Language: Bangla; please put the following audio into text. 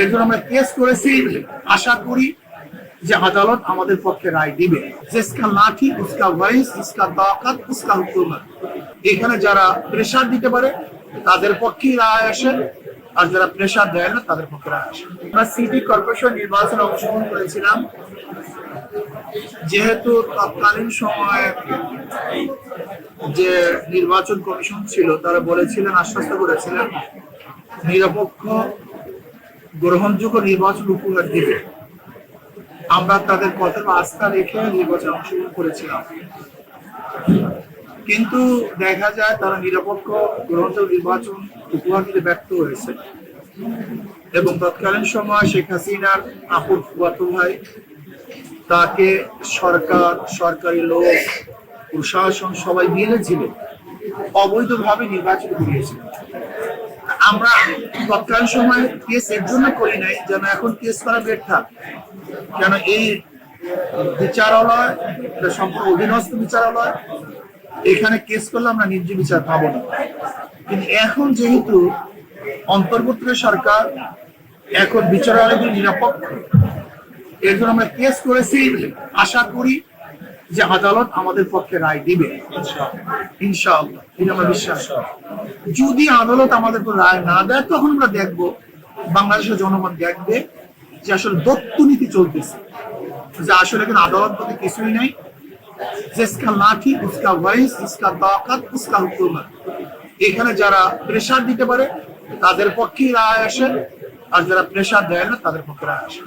এর জন্য আমরা কেস করেছি। আশা করি যে আদালত আমাদের পক্ষে রায় দিবে। লাঠি, উসকা ভয়েস ইসকা তাকাত উসকা হুকুমত। এখানে যারা প্রেসার দিতে পারে, তাদের রায় আসে। আর যারা প্রেসার দেয় না, তাদের পক্ষে রায় আসে। আমরা সিটি কর্পোরেশন নির্বাচনে অংশগ্রহণ করেছিলাম। যেহেতু তৎকালীন সময়ে যে নির্বাচন কমিশন ছিল, তারা বলেছিলেন, আশ্বস্ত করেছিলেন, নিরপেক্ষ গ্রহণযোগ্য নির্বাচন উপহার দিবে। আমরা তাদের কথার আস্থা রেখে নির্বাচন অংশগ্রহণ করেছিলাম। কিন্তু দেখা যায় তারা নিরপেক্ষ গ্রহণযোগ্য নির্বাচন উপহার দিতে ব্যর্থ হয়েছে। এবং তৎকালীন সময় শেখ হাসিনার আপুর ফুয়াতো ভাই তাকে সরকার, সরকারি লোক, প্রশাসন সবাই মিলেছিল, অবৈধভাবে নির্বাচন করিয়েছিল। আমরা তৎকালীন সময় কেস এর জন্য করি নাই, যেন এখন কেস করা ব্যর্থা কেন এই বিচারালয় সম্পূর্ণ অধীনস্থ বিচারালয়, এখানে কেস করলে আমরা ন্যায্য বিচার পাবো না। কিন্তু এখন যেহেতু অন্তর্বর্তী সরকার, এখন বিচারালয়গুলি নিরাপক্ষ এর জন্য আমরা কেস করেছি, আশা করি যে আদালত আমাদের পক্ষে রায় দিবে। ইনশাআল্লাহ। বিশ্বাস। যদি আদালত আমাদের রায় না দেয়, তখন আমরা দেখব, বাংলাদেশের জনগণ দেখবে যে আসলে দত্ত নীতি চলতেছে। যে আসলে কিন্তু আদালত বলতে কিছুই নাই। লাঠি উসকা ভয়েস উসকা তাকাত উসকা হুকুমত এখানে যারা প্রেশার দিতে পারে, তাদের পক্ষেই রায় আসে। আর যারা প্রেশার দেয় না, তাদের পক্ষে রায় আসে।